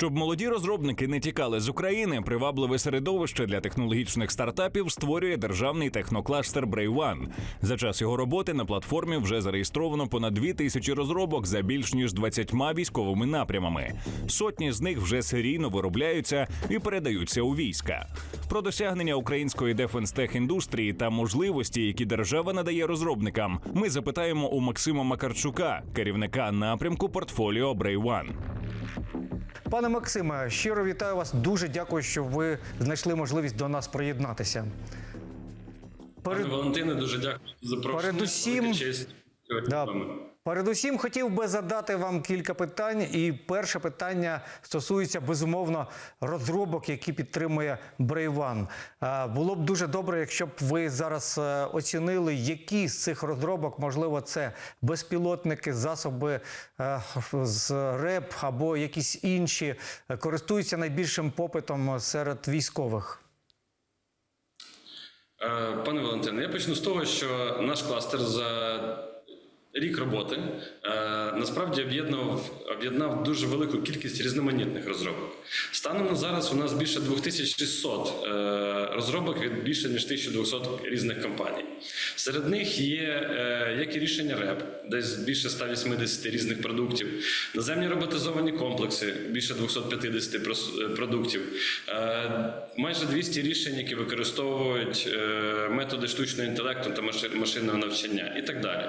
Щоб молоді розробники не тікали з України, привабливе середовище для технологічних стартапів створює державний технокластер Brave За час його роботи на платформі вже зареєстровано понад дві тисячі розробок за більш ніж 20 військовими напрямами. Сотні з них вже серійно виробляються і передаються у війська. Про досягнення української дефенстех індустрії та можливості, які держава надає розробникам, ми запитаємо у Максима Макарчука, керівника напрямку портфоліо Brave Пане Максиме, щиро вітаю вас. Дуже дякую, що ви знайшли можливість до нас приєднатися. Перед, Пане Валентине, дуже дякую за запрошення. Передусім- честь Да. Передусім хотів би задати вам кілька питань. І перше питання стосується безумовно розробок, які підтримує Брейван. Було б дуже добре, якщо б ви зараз е, оцінили, які з цих розробок, можливо, це безпілотники, засоби е, з РЕП або якісь інші, е, користуються найбільшим попитом серед військових. Е, Пане Валентине, я почну з того, що наш кластер за рік роботи е, насправді об'єднав об'єднав дуже велику кількість різноманітних розробок. Станом на зараз у нас більше 2600 е, розробок від більше ніж 1200 різних компаній. Серед них є е, як і рішення РЕП, десь більше 180 різних продуктів, наземні роботизовані комплекси, більше 250 е, продуктів, е, майже 200 рішень, які використовують е, методи штучного інтелекту та машинного навчання і так далі.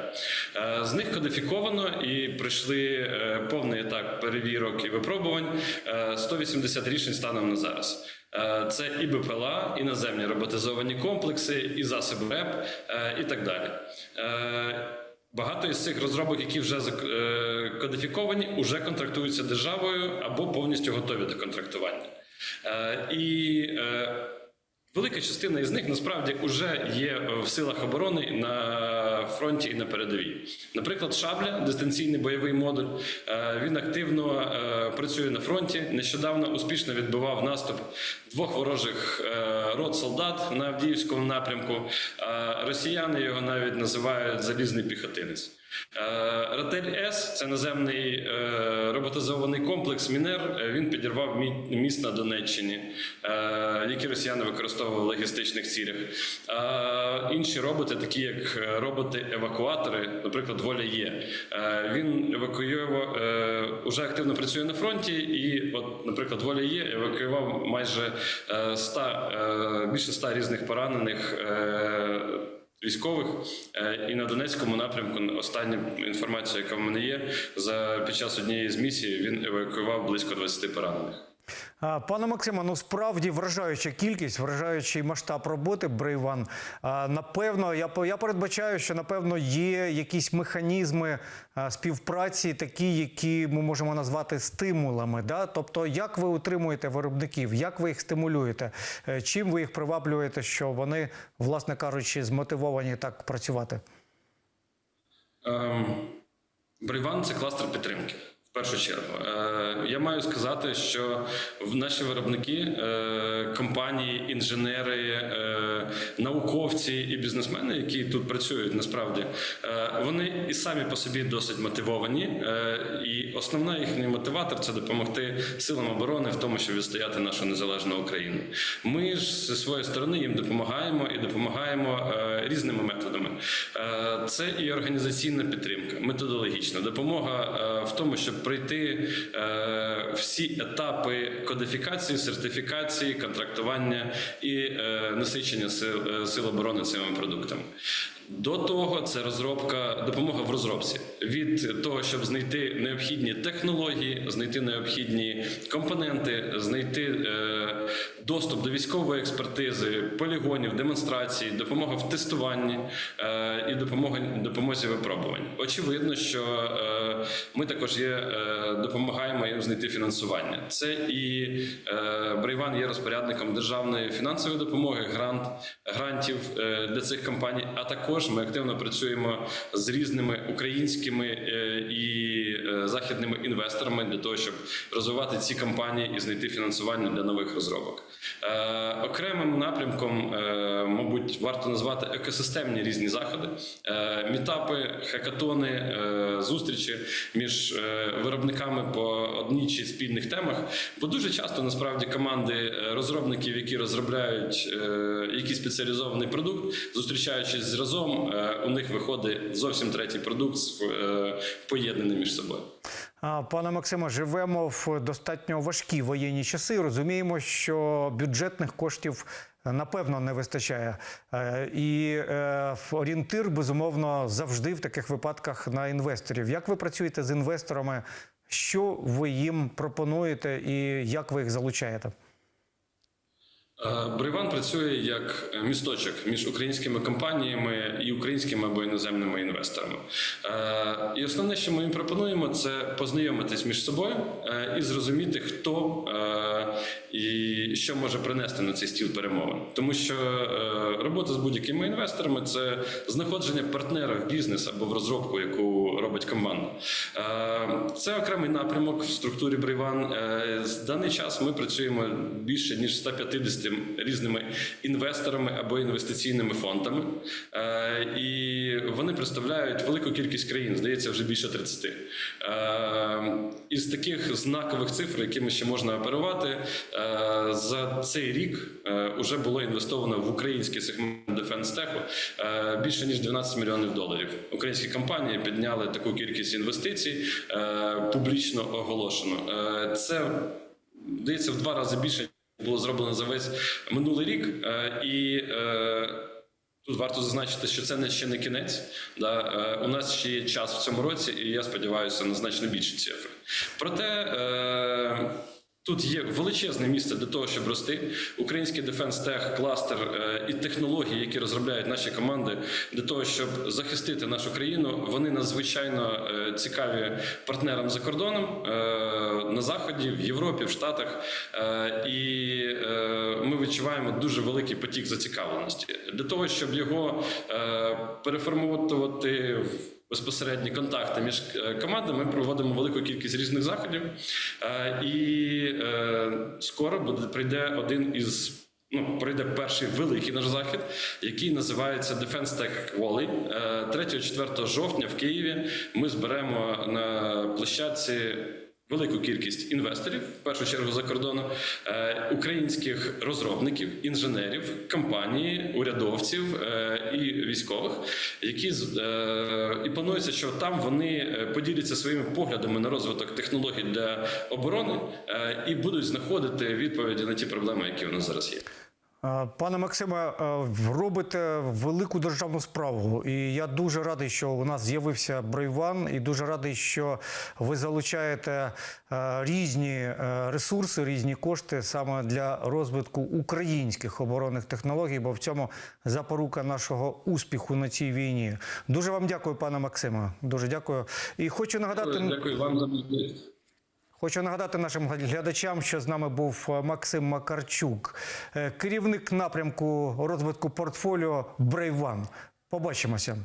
Е, З них кодифіковано і пройшли е, повний етап перевірок і випробувань е, 180 рішень станом на зараз. Е, Це і БПЛА, і наземні роботизовані комплекси, і засоби РЕП, е, і так далі. Е, Багато із цих розробок, які вже е, кодифіковані, вже контрактуються державою або повністю готові до контрактування. Е, І е, велика частина із них насправді вже є е, в силах оборони на фронті і на передовій. Наприклад, шабля, дистанційний бойовий модуль. е, Він активно е, працює на фронті. Нещодавно успішно відбивав наступ двох ворожих рот солдат на Авдіївському напрямку. Росіяни його навіть називають залізний піхотинець. Е, Ратель С це наземний е, роботизований комплекс Мінер. Е, Він підірвав міст на Донеччині, які росіяни використовували в логістичних цілях. А інші роботи, такі як роботи-евакуатори, наприклад, воля Є. Він евакуював е, уже активно працює на фронті, і, от, наприклад, воля Є евакуював майже е, 100, е, більше 100 різних поранених. Військових Е, і на Донецькому напрямку остання інформація, яка в мене є, за під час однієї з місій він евакуював близько 20 поранених. Пане Максиме, ну справді вражаюча кількість, вражаючий масштаб роботи Брейван. Напевно, я я передбачаю, що напевно є якісь механізми співпраці, такі, які ми можемо назвати стимулами. Да? Тобто, як ви утримуєте виробників, як ви їх стимулюєте, Е, чим ви їх приваблюєте, що вони, власне кажучи, змотивовані так працювати? Ем, Брейван це кластер підтримки. Першу чергу, Е, я маю сказати, що наші виробники, е, компанії, інженери, е, науковці і бізнесмени, які тут працюють, насправді вони і самі по собі досить мотивовані. І основна їхній мотиватор це допомогти силам оборони в тому, щоб відстояти нашу незалежну Україну. Ми ж зі своєї сторони їм допомагаємо і допомагаємо різними методами. Це і організаційна підтримка, методологічна допомога в тому, щоб пройти е, всі етапи кодифікації, сертифікації, контрактування і е, насичення сил, е, сил оборони цими продуктами. До того це розробка, допомога в розробці від того, щоб знайти необхідні технології, знайти необхідні компоненти, знайти е, доступ до військової експертизи, полігонів, демонстрацій, допомога в тестуванні е, і допомога допомозі випробувань. Очевидно, що е, ми також є, е, допомагаємо їм знайти фінансування. Це і Брейван є розпорядником державної фінансової допомоги, грант грантів для цих компаній. А також ми активно працюємо з різними українськими і західними інвесторами для того, щоб розвивати ці компанії і знайти фінансування для нових розробок. Е, окремим напрямком, е, мабуть, варто назвати екосистемні різні заходи, е, мітапи, хакатони, зустрічі між виробниками по одній чи спільних темах. Бо дуже часто насправді команди розробників, які розробляють якийсь спеціалізований продукт, зустрічаючись разом, у них виходить зовсім третій продукт поєднаний між собою. Пане Максиме, живемо в достатньо важкі воєнні часи. Розуміємо, що бюджетних коштів е, напевно не вистачає. Е, І е, орієнтир, безумовно, завжди в таких випадках на інвесторів. Як ви працюєте з інвесторами? Що ви їм пропонуєте і як ви їх залучаєте? Е, Брейван працює як місточок між українськими компаніями і українськими або іноземними інвесторами. Е, І основне, що ми їм пропонуємо, це познайомитись між собою е, і зрозуміти, хто е, і що може принести на цей стіл перемовин. Тому що е, робота з будь-якими інвесторами це знаходження партнера в бізнес або в розробку, яку робить команда. Е, Це окремий напрямок в структурі Брейван. Е, З даний час ми працюємо більше ніж 150 різними інвесторами або інвестиційними фондами, Е, і вони представляють велику кількість країн, здається, вже більше 30. Е, Із таких знакових цифр, якими ще можна оперувати, е, за цей рік вже було інвестовано в український сегмент Defense Tech більше ніж 12 мільйонів доларів. Українські компанії підняли таку кількість інвестицій публічно оголошено. Це здається в два рази більше було зроблено за весь минулий рік. Е, І е, тут варто зазначити, що це не ще не кінець. Е, У нас ще є час в цьому році, і я сподіваюся на значно більші цифри. Проте. Тут є величезне місце для того, щоб рости. Український Tech кластер і технології, які розробляють наші команди, для того, щоб захистити нашу країну, вони надзвичайно е, цікаві партнерам за кордоном е, на заході, в Європі, в Штатах. Е, І ми відчуваємо дуже великий потік зацікавленості для того, щоб його переформувати в безпосередні контакти між е, командами. Ми проводимо велику кількість різних заходів, Е, і е, скоро буде прийде один із. Ну, прийде перший великий наш захід, який називається Defense Tech Volley. Е, 3-4 жовтня в Києві ми зберемо на площадці велику кількість інвесторів, в першу чергу за кордону, е, українських розробників, інженерів, компаній, урядовців е, і військових, які е, і планується, що там вони поділяться своїми поглядами на розвиток технологій для оборони і будуть знаходити відповіді на ті проблеми, які у нас зараз є. Е, Пане Максиме, е, робите велику державну справу, і я дуже радий, що у нас з'явився Брейван, і дуже радий, що ви залучаєте е, різні ресурси, різні кошти саме для розвитку українських оборонних технологій, бо в цьому запорука нашого успіху на цій війні. Дуже вам дякую, пане Максиме. Дуже дякую. І хочу нагадати. Дякую вам за можливість. Хочу нагадати нашим глядачам, що з нами був е, Максим Макарчук, е, керівник напрямку розвитку портфоліо Брейван. Побачимося.